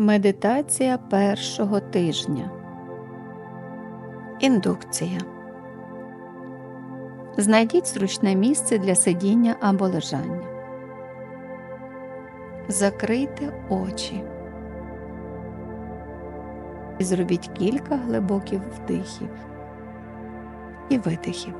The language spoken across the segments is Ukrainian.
Медитація першого тижня. Індукція. Знайдіть зручне місце для сидіння або лежання. Закрийте очі. І Зробіть кілька глибоких вдихів і видихів.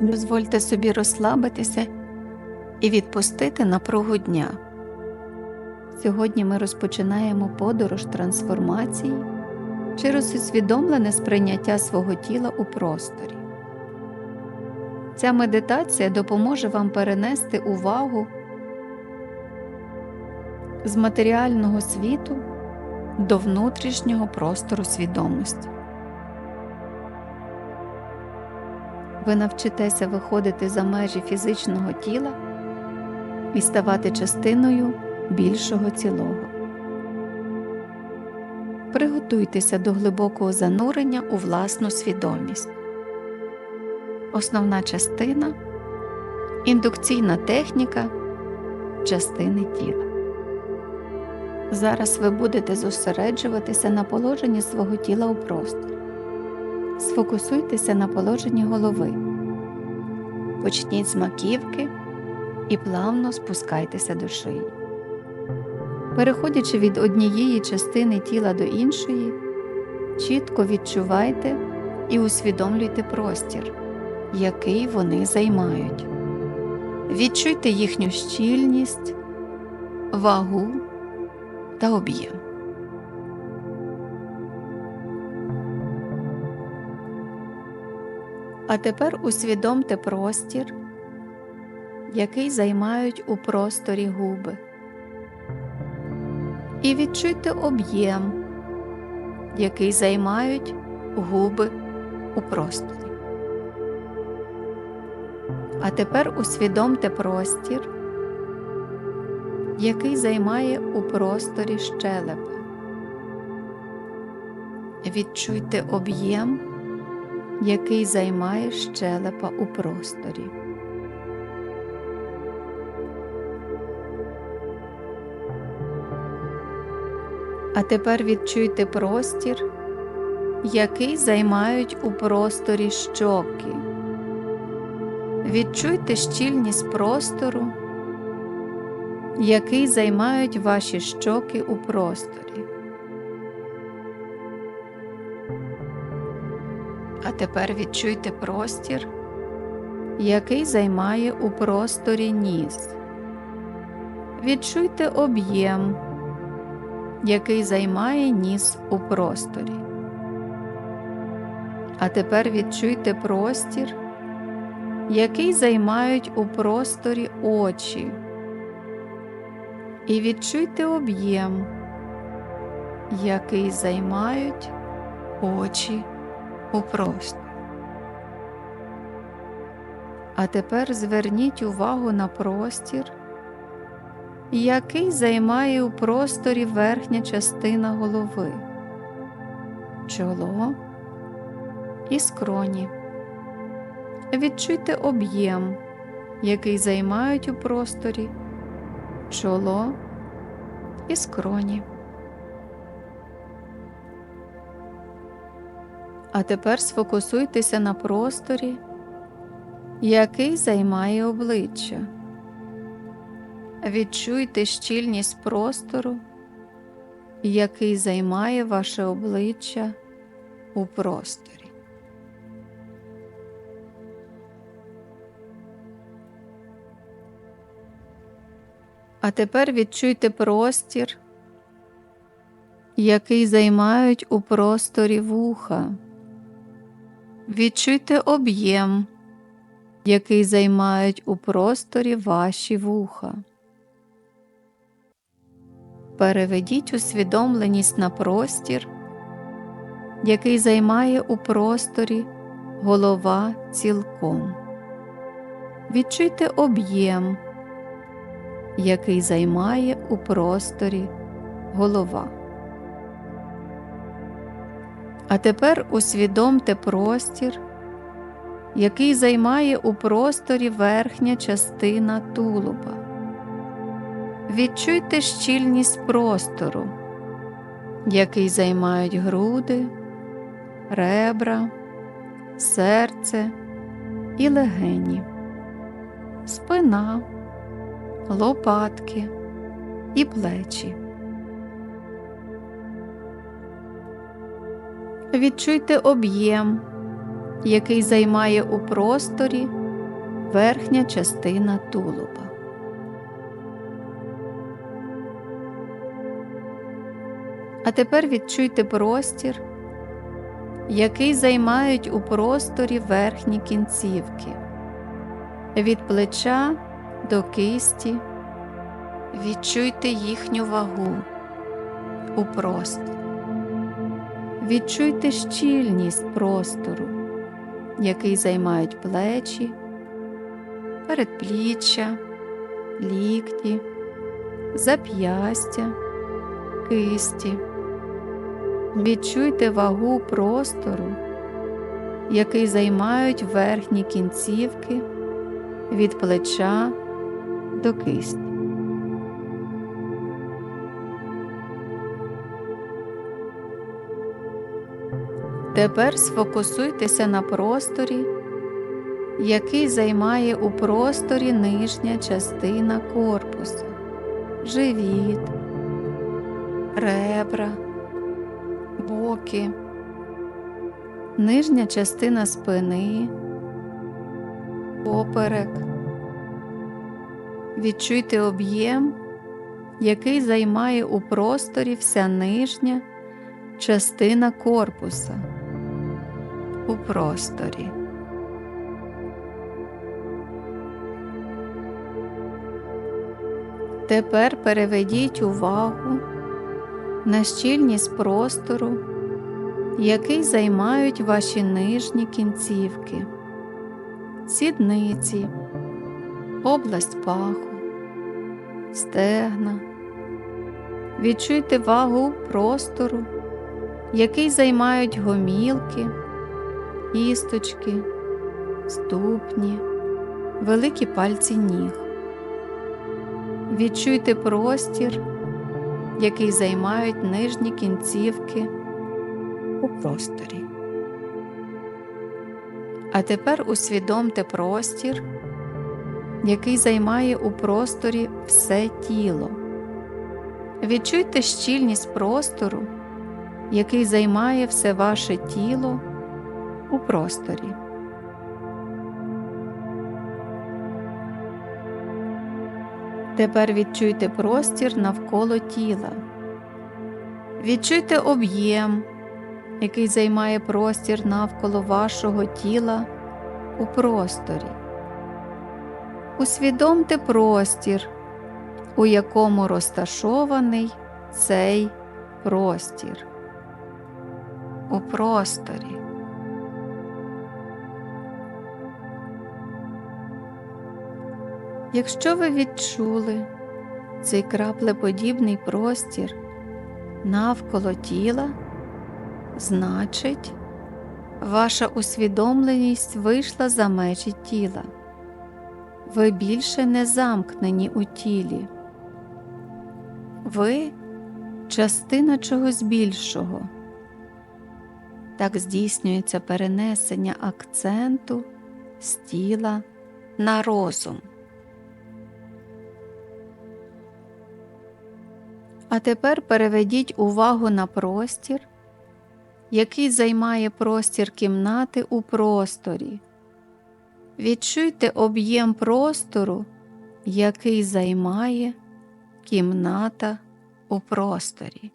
Дозвольте собі розслабитися і відпустити напругу дня. Сьогодні ми розпочинаємо подорож трансформації через усвідомлене сприйняття свого тіла у просторі. Ця медитація допоможе вам перенести увагу з матеріального світу до внутрішнього простору свідомості. Ви навчитеся виходити за межі фізичного тіла і ставати частиною більшого цілого. Приготуйтеся до глибокого занурення у власну свідомість. Основна частина індукційна техніка частини тіла. Зараз ви будете зосереджуватися на положенні свого тіла у просторі. Сфокусуйтеся на положенні голови. Почніть з маківки і плавно спускайтеся до шиї. Переходячи від однієї частини тіла до іншої, чітко відчувайте і усвідомлюйте простір, який вони займають. Відчуйте їхню щільність, вагу та об'єм. А тепер усвідомте простір, який займають у просторі губи. І відчуйте об'єм, який займають губи у просторі. А тепер усвідомте простір, який займає у просторі щелепа. Відчуйте об'єм який займає щелепа у просторі. А тепер відчуйте простір, який займають у просторі щоки. Відчуйте щільність простору, який займають ваші щоки у просторі. А тепер відчуйте простір, який займає у просторі ніс. Відчуйте об'єм, який займає ніс у просторі. А тепер відчуйте простір, який займають у просторі очі. І відчуйте об'єм, який займають очі у. А тепер зверніть увагу на простір, який займає у просторі верхня частина голови, чоло і скроні. Відчуйте об'єм, який займають у просторі, чоло і скроні. А тепер сфокусуйтеся на просторі, який займає обличчя. Відчуйте щільність простору, який займає ваше обличчя у просторі. А тепер відчуйте простір, який займають у просторі вуха. Відчуйте об'єм, який займають у просторі ваші вуха. Переведіть усвідомленість на простір, який займає у просторі голова цілком. Відчуйте об'єм, який займає у просторі голова. А тепер усвідомте простір, який займає у просторі верхня частина тулуба. Відчуйте щільність простору, який займають груди, ребра, серце і легені, спина, лопатки і плечі. Відчуйте об'єм, який займає у просторі верхня частина тулуба. А тепер відчуйте простір, який займають у просторі верхні кінцівки, від плеча до кисті. Відчуйте їхню вагу у просторі. Відчуйте щільність простору, який займають плечі, передпліччя, лікті, зап'ястя, кисті. Відчуйте вагу простору, який займають верхні кінцівки від плеча до кисті. Тепер сфокусуйтеся на просторі, який займає у просторі нижня частина корпусу, живіт, ребра, боки, нижня частина спини, поперек. Відчуйте об'єм, який займає у просторі вся нижня частина корпуса у просторі. Тепер переведіть увагу на щільність простору, який займають ваші нижні кінцівки, сідниці, область паху, стегна. Відчуйте вагу простору, який займають гомілки кісточки, ступні, великі пальці ніг. Відчуйте простір, який займають нижні кінцівки у просторі. А тепер усвідомте простір, який займає у просторі все тіло. Відчуйте щільність простору, який займає все ваше тіло у просторі. Тепер відчуйте простір навколо тіла. Відчуйте об'єм, який займає простір навколо вашого тіла у просторі. Усвідомте простір, у якому розташований цей простір. У просторі. Якщо ви відчули цей краплеподібний простір навколо тіла, значить, ваша усвідомленість вийшла за межі тіла. Ви більше не замкнені у тілі. Ви частина чогось більшого. Так здійснюється перенесення акценту з тіла на розум. А тепер переведіть увагу на простір, який займає простір кімнати у просторі. Відчуйте об'єм простору, який займає кімната у просторі.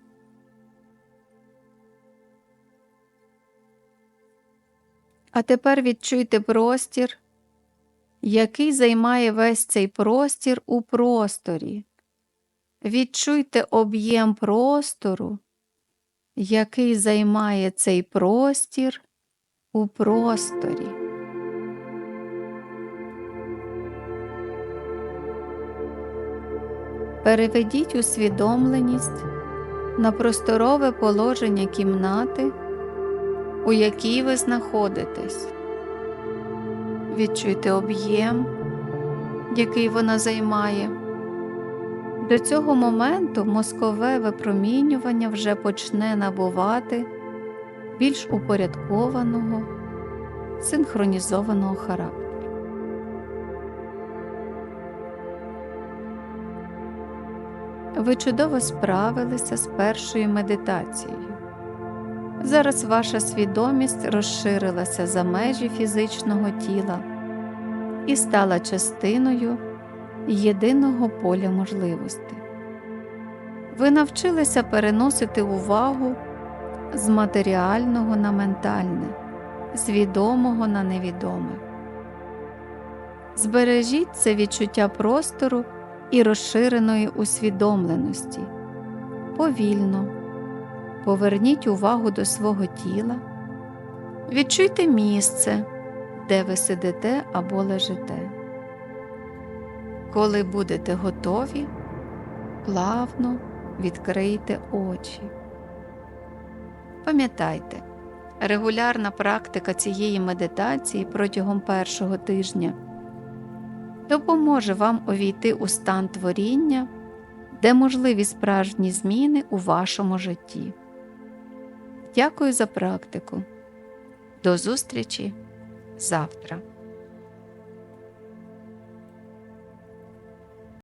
А тепер відчуйте простір, який займає весь цей простір у просторі. Відчуйте об'єм простору, який займає цей простір у просторі. Переведіть усвідомленість на просторове положення кімнати, у якій ви знаходитесь. Відчуйте об'єм, який вона займає. До цього моменту мозкове випромінювання вже почне набувати більш упорядкованого, синхронізованого характеру. Ви чудово справилися з першою медитацією. Зараз ваша свідомість розширилася за межі фізичного тіла і стала частиною єдиного поля можливостей. Ви навчилися переносити увагу з матеріального на ментальне, з відомого на невідоме. Збережіть це відчуття простору і розширеної усвідомленості. Повільно поверніть увагу до свого тіла, відчуйте місце, де ви сидите або лежите. Коли будете готові, плавно відкрийте очі. Пам'ятайте, регулярна практика цієї медитації протягом першого тижня допоможе вам увійти у стан творіння, де можливі справжні зміни у вашому житті. Дякую за практику. До зустрічі завтра.